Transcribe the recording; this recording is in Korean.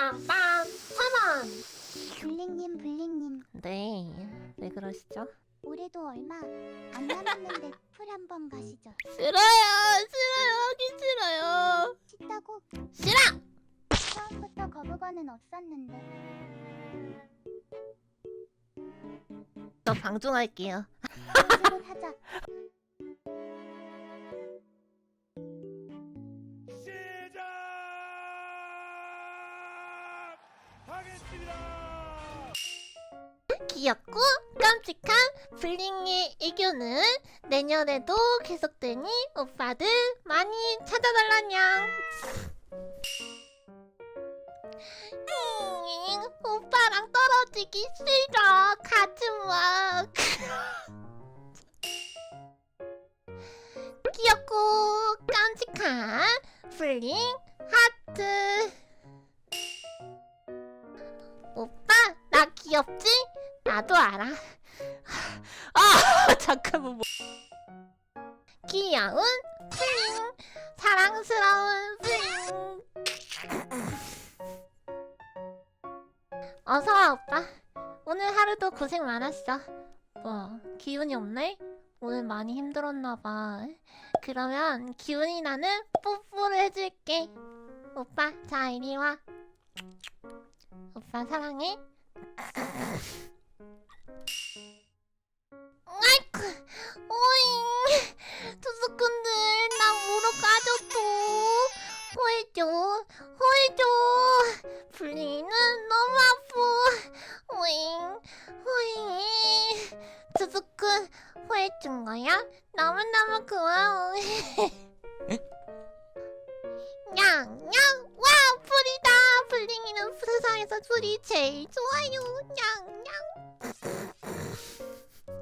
빰빰 천원 블링님 블링님. 네, 왜 그러시죠? 올해도 얼마 안 남았는데 풀 한번 가시죠. 싫어요 싫어요 하기 싫어요. 싫다고? 싫어! 처음부터 거부감은 없었는데. 저 방종할게요. 가지고 하자 시작하겠습니다. 귀엽고 깜찍한 블링의 애교는 내년에도 계속되니 오빠들 많이 찾아달라냥. 음, 오빠랑 떨어지기 싫어. 가지 마 귀엽고 깜찍한 블링 하트 나 귀엽지? 나도 알아. 아 잠깐만 뭐. 귀여운 플링 사랑스러운 플링 어서 와 오빠. 오늘 하루도 고생 많았어. 뭐 기운이 없네? 오늘 많이 힘들었나 봐. 그러면 기운이 나는 뽀뽀를 해줄게. 오빠 자 이리 와. 오빠 사랑해. 아이쿠, 오잉, 투수꾼들 나 무릎 까졌어. 호해줘, 호해줘. 불리는 너무 아파. 오잉, 오잉. 투수꾼 호해준 거야? 너무너무 고마워. 냥냥 와 풀이다. 블링이는 세상에서 풀이 제일 좋아요. 냥냥.